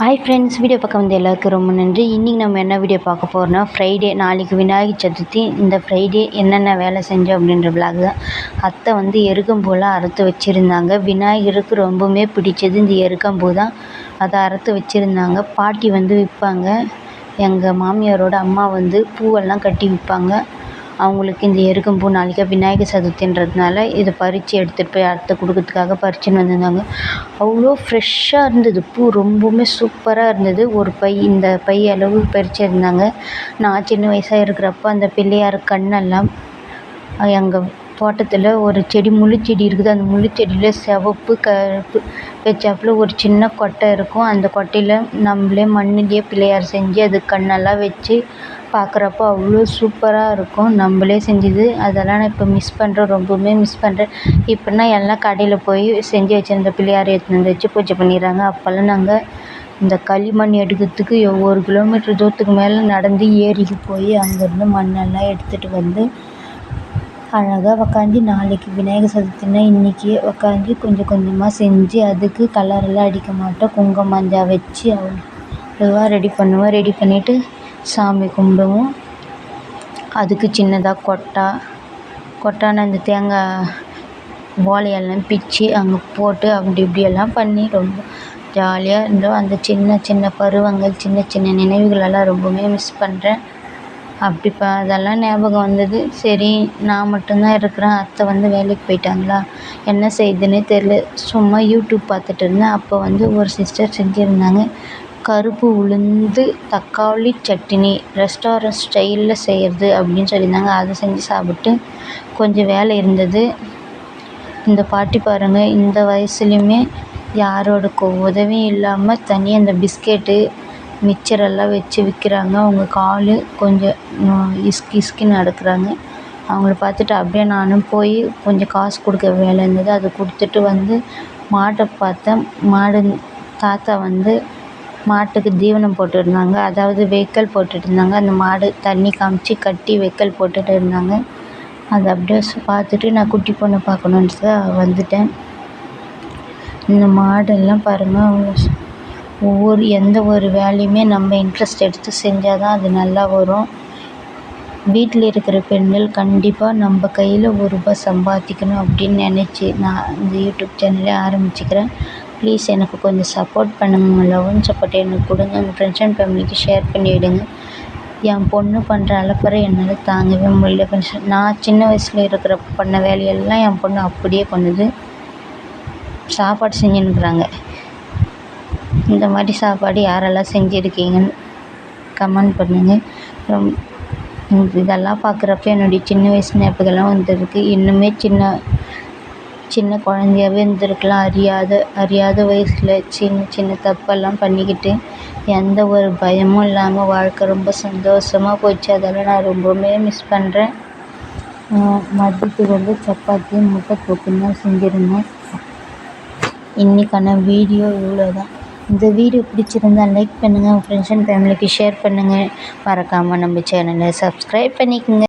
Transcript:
Hi friends video பக்கம் வந்து எல்லாருக்கும் ரொம்ப நன்றி. இன்றைக்கி நம்ம என்ன வீடியோ பார்க்க போகிறோம்னா ஃப்ரைடே நாளைக்கு விநாயகர் சதுர்த்தி. இந்த ஃப்ரைடே என்னென்ன வேலை செஞ்சோம் அப்படின்ற விளாக் தான். அத்தை வந்து எருக்கம்பூலாம் அறுத்து வச்சுருந்தாங்க. விநாயகருக்கு ரொம்பவுமே பிடிச்சது இந்த எருக்கம்பூ தான். அதை அறுத்து வச்சுருந்தாங்க. பாட்டி வந்து விற்பாங்க. எங்கள் மாமியாரோட அம்மா வந்து பூவெல்லாம் கட்டி விற்பாங்க. அவங்களுக்கு இந்த எருக்கம்பூ நாளைக்கு விநாயகர் சதுர்த்தின்றதுனால இதை பறித்து எடுத்துகிட்டு போய் அடுத்த கொடுக்கறதுக்காக பறிச்சுன்னு வந்திருந்தாங்க. அவ்வளோ ஃப்ரெஷ்ஷாக இருந்தது. பூ ரொம்பவுமே சூப்பராக இருந்தது. ஒரு பை இந்த பை அளவு பறிச்சிருந்தாங்க நான் சின்ன வயசாக இருக்கிறப்ப அந்த பிள்ளையார் கண்ணெல்லாம் எங்கள் தோட்டத்தில் ஒரு செடி முள்ளுச்செடி இருக்குது. அந்த முள்ளுச்செடியில் சிவப்பு கருப்பு வச்சாப்புல ஒரு சின்ன கொட்டை இருக்கும். அந்த கொட்டையில் நம்மளே மண்ணுலேயே பிள்ளையார் செஞ்சு அதுக்கு கண்ணெல்லாம் வச்சு பார்க்குறப்போ அவ்வளோ சூப்பராக இருக்கும். நம்மளே செஞ்சது. அதெல்லாம் நான் இப்போ மிஸ் பண்ணுறேன் ரொம்பவுமே மிஸ் பண்ணுறேன் இப்போனா எல்லாம் கடையில் போய் செஞ்சு வச்சுருந்த பிள்ளையார் எடுத்துன்னு வந்து வச்சு பூஜை பண்ணிடுறாங்க. அப்போல்லாம் நாங்கள் இந்த களிமண் எடுக்கிறதுக்கு ஒரு கிலோமீட்டர் தூரத்துக்கு மேலே நடந்து ஏரிக்கு போய் அங்கேருந்து மண்ணெல்லாம் எடுத்துகிட்டு வந்து அழகாக உக்காந்து நாளைக்கு விநாயகர் சதுர்த்தினா இன்றைக்கே உக்காந்து கொஞ்சம் கொஞ்சமாக செஞ்சு அதுக்கு கலரெல்லாம் அடிக்க மாட்டோம். குங்குமம் மஞ்சள் வச்சு அவ்வளோவா ரெடி பண்ணுவோம். ரெடி பண்ணிவிட்டு சாமி கும்பிடுவோம். அதுக்கு சின்னதாக கொட்டா. கொட்டான அந்த தேங்காய் ஓலையெல்லாம் பிச்சு அங்கே போட்டு அப்படி இப்படியெல்லாம் பண்ணி ரொம்ப ஜாலியாக இருந்தோம். அந்த சின்ன சின்ன பருவங்கள் சின்ன சின்ன நினைவுகளெல்லாம் ரொம்பவுமே மிஸ் பண்ணுறேன் அப்படி இப்போ அதெல்லாம் ஞாபகம் வந்தது. சரி நான் மட்டும்தான் இருக்கிறேன். அத்தை வந்து வேலைக்கு போயிட்டாங்களா? என்ன செய்யுதுன்னே தெரில சும்மா யூடியூப் பார்த்துட்டு இருந்தேன். அப்போ வந்து ஒரு சிஸ்டர் செஞ்சுருந்தாங்க. கருப்பு உளுந்து தக்காளி சட்னி ரெஸ்டாரண்ட் ஸ்டைலில் செய்கிறது அப்படின்னு சொல்லியிருந்தாங்க. அதை செஞ்சு சாப்பிட்டு கொஞ்சம் வேலை இருந்தது. இந்த பாட்டி பாருங்கள் இந்த வயசுலேயுமே யாரோட உதவியும் இல்லாமல் தனியாக இந்த பிஸ்கெட்டு மிச்சரெல்லாம் வச்சு விற்கிறாங்க அவங்க கால் கொஞ்சம் இஸ்கி இஸ்கின்னு நடக்கிறாங்க அவங்கள பார்த்துட்டு அப்படியே நானும் போய் கொஞ்சம் காசு கொடுக்க வேலை இருந்தது. அதை கொடுத்துட்டு வந்து மாட்டை பார்த்தேன். மாடு தாத்தா வந்து மாட்டுக்கு தீவனம் போட்டுருந்தாங்க. அதாவது வைக்கல் போட்டுட்டு இருந்தாங்க அந்த மாடு தண்ணி காமிச்சு கட்டி வைக்கல் போட்டுட்டு இருந்தாங்க. அதை அப்படியே பார்த்துட்டு நான் குட்டி பொண்ணை பார்க்கணுன்ட்டு வந்துட்டேன். இந்த மாடெல்லாம் பாருங்கள் அவங்க ஒவ்வொரு எந்த ஒரு வேலையுமே நம்ம இன்ட்ரெஸ்ட் எடுத்து செஞ்சால் தான் அது நல்லா வரும். வீட்டில் இருக்கிற பெண்கள் கண்டிப்பாக நம்ம கையில் ஒரு ரூபாய் சம்பாதிக்கணும் அப்படின்னு நினச்சி நான் இந்த யூடியூப் சேனலே ஆரம்பிச்சுக்கிறேன். ப்ளீஸ் எனக்கு கொஞ்சம் சப்போர்ட் பண்ணுங்க. லவ் சப்போர்ட் எனக்கு கொடுங்க. எங்கள் ஃப்ரெண்ட்ஸ் அண்ட் ஃபேமிலிக்கு ஷேர் பண்ணிவிடுங்க என் பொண்ணு பண்ணுற அலப்பறை என்னால் தாங்கவே முடியல. நான் சின்ன வயசில் இருக்கிற பண்ண வேலையெல்லாம் என் பொண்ணு அப்படியே பண்ணுது. சாப்பாடு செஞ்சுன்னுக்குறாங்க. இந்த மாதிரி சாப்பாடு யாரெல்லாம் செஞ்சுருக்கீங்கன்னு கமெண்ட் பண்ணுங்கள் ரொம் இதெல்லாம் பார்க்குறப்ப என்னுடைய சின்ன வயசு ஞாபகம்லாம் வந்திருக்கு. இன்னுமே சின்ன சின்ன குழந்தையாவே இருந்திருக்கலாம். அறியாத அறியாத வயசில் சின்ன சின்ன தப்பெல்லாம் பண்ணிக்கிட்டு எந்த ஒரு பயமும் இல்லாமல் வாழ்க்கை ரொம்ப சந்தோஷமாக போச்சு. அதெல்லாம் நான் ரொம்பவுமே மிஸ் பண்ணுறேன் மதியத்துக்கு வந்து சப்பாத்தி முட்டை தொக்கு தான் செஞ்சுருந்தேன். இன்றைக்கான வீடியோ இவ்வளோ தான் இந்த வீடியோ பிடிச்சிருந்தா லைக் பண்ணுங்கள் உங்கள் ஃப்ரெண்ட்ஸ் அண்ட் ஃபேமிலிக்கு ஷேர் பண்ணுங்கள் மறக்காமல் நம்ம சேனலை சப்ஸ்கிரைப் பண்ணிக்கோங்க.